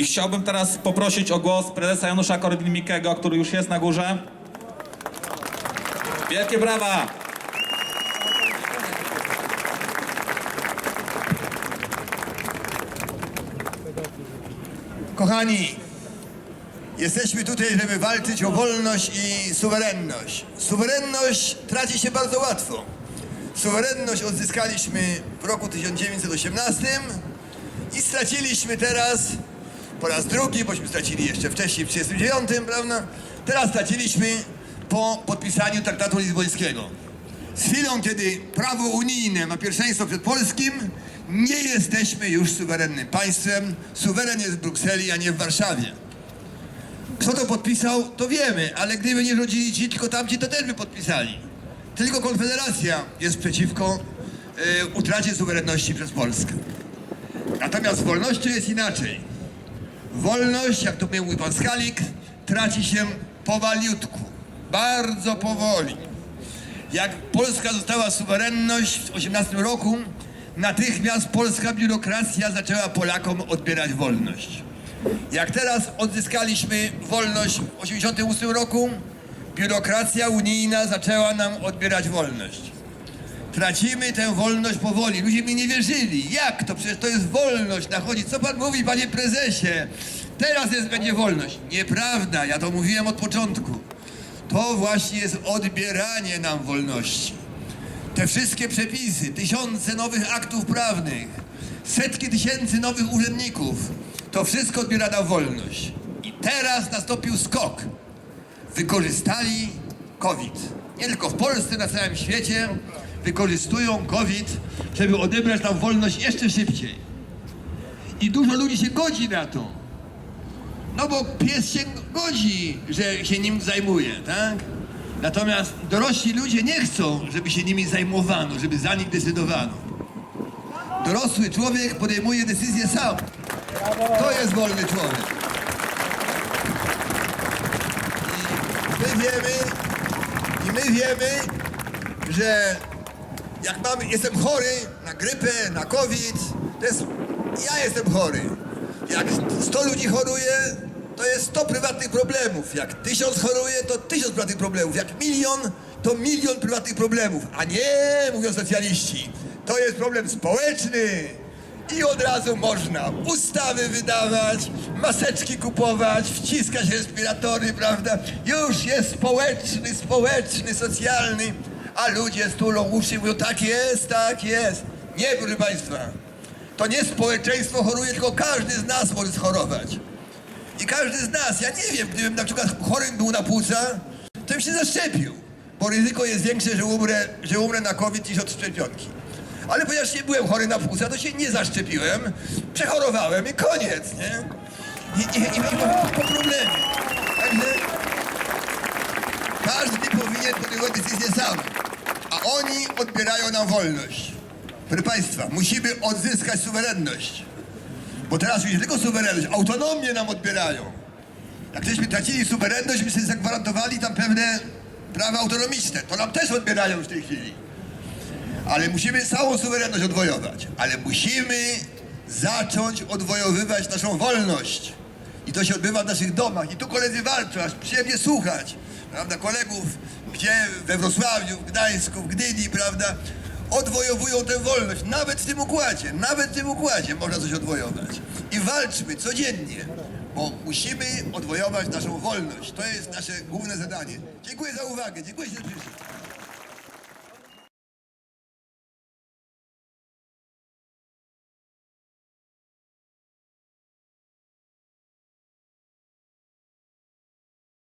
I chciałbym teraz poprosić o głos prezesa Janusza Korwin-Mikkego, który już jest na górze. Wielkie brawa! Kochani, jesteśmy tutaj, żeby walczyć o wolność i suwerenność. Suwerenność traci się bardzo łatwo. Suwerenność odzyskaliśmy w roku 1918 i straciliśmy teraz po raz drugi, bośmy stracili jeszcze wcześniej w 1939, prawda? Teraz straciliśmy po podpisaniu traktatu lizbońskiego. Z chwilą, kiedy prawo unijne ma pierwszeństwo przed polskim, nie jesteśmy już suwerennym państwem. Suweren jest w Brukseli, a nie w Warszawie. Kto to podpisał, to wiemy, ale gdyby nie rządzili ci, tylko tamci, to też by podpisali. Tylko Konfederacja jest przeciwko e, utracie suwerenności przez Polskę. Natomiast z wolnością jest inaczej. Wolność, jak to mówił pan Skalik, traci się powaliutku, bardzo powoli. Jak Polska została suwerenność w 18 roku, natychmiast polska biurokracja zaczęła Polakom odbierać wolność. Jak teraz odzyskaliśmy wolność w 88 roku, biurokracja unijna zaczęła nam odbierać wolność. Tracimy tę wolność powoli. Ludzie mi nie wierzyli. Jak to? Przecież to jest wolność. Nachodzi. Co pan mówi, panie prezesie? Teraz jest, będzie wolność. Nieprawda. Ja to mówiłem od początku. To właśnie jest odbieranie nam wolności. Te wszystkie przepisy, tysiące nowych aktów prawnych, setki tysięcy nowych urzędników, to wszystko odbiera nam wolność. I teraz nastąpił skok. Wykorzystali COVID. Nie tylko w Polsce, na całym świecie wykorzystują COVID, żeby odebrać nam wolność jeszcze szybciej. I dużo ludzi się godzi na to. No bo pies się godzi, że się nim zajmuje, tak? Natomiast dorośli ludzie nie chcą, żeby się nimi zajmowano, żeby za nich decydowano. Dorosły człowiek podejmuje decyzję sam. To jest wolny człowiek. I my wiemy, i my wiemy, że jak mamy, jestem chory na grypę, na COVID, to jest, ja jestem chory. Jak 100 ludzi choruje, to jest 100 prywatnych problemów. Jak tysiąc choruje, to tysiąc prywatnych problemów. Jak milion, to milion prywatnych problemów. A nie, mówią socjaliści, to jest problem społeczny. I od razu można ustawy wydawać, maseczki kupować, wciskać respiratory, prawda? Już jest społeczny, społeczny, socjalny. A ludzie stulą uszy i mówią, tak jest, tak jest. Nie, proszę Państwa. To nie społeczeństwo choruje, tylko każdy z nas może schorować. I każdy z nas, ja nie wiem, gdybym na przykład chorym był na płuca, to bym się zaszczepił, bo ryzyko jest większe, że umrę, że umrę na COVID niż od szczepionki. Ale ponieważ nie byłem chory na płuca, to się nie zaszczepiłem, przechorowałem i koniec, nie? I, i, i, i po, problemie. Także każdy powinien podejmować decyzję sam, a oni odbierają nam wolność. Proszę Państwa, musimy odzyskać suwerenność. Bo teraz już nie tylko suwerenność, autonomię nam odbierają. Jak żeśmy tracili suwerenność, my sobie zagwarantowali tam pewne prawa autonomiczne. To nam też odbierają w tej chwili. Ale musimy całą suwerenność odwojować. Ale musimy zacząć odwojowywać naszą wolność. I to się odbywa w naszych domach. I tu koledzy walczą, aż przyjemnie słuchać. Prawda, kolegów, gdzie we Wrocławiu, w Gdańsku, w Gdyni, prawda, odwojowują tę wolność. Nawet w tym układzie, nawet w tym układzie można coś odwojować. I walczmy codziennie, bo musimy odwojować naszą wolność. To jest nasze główne zadanie. Dziękuję za uwagę, dziękuję serdecznie.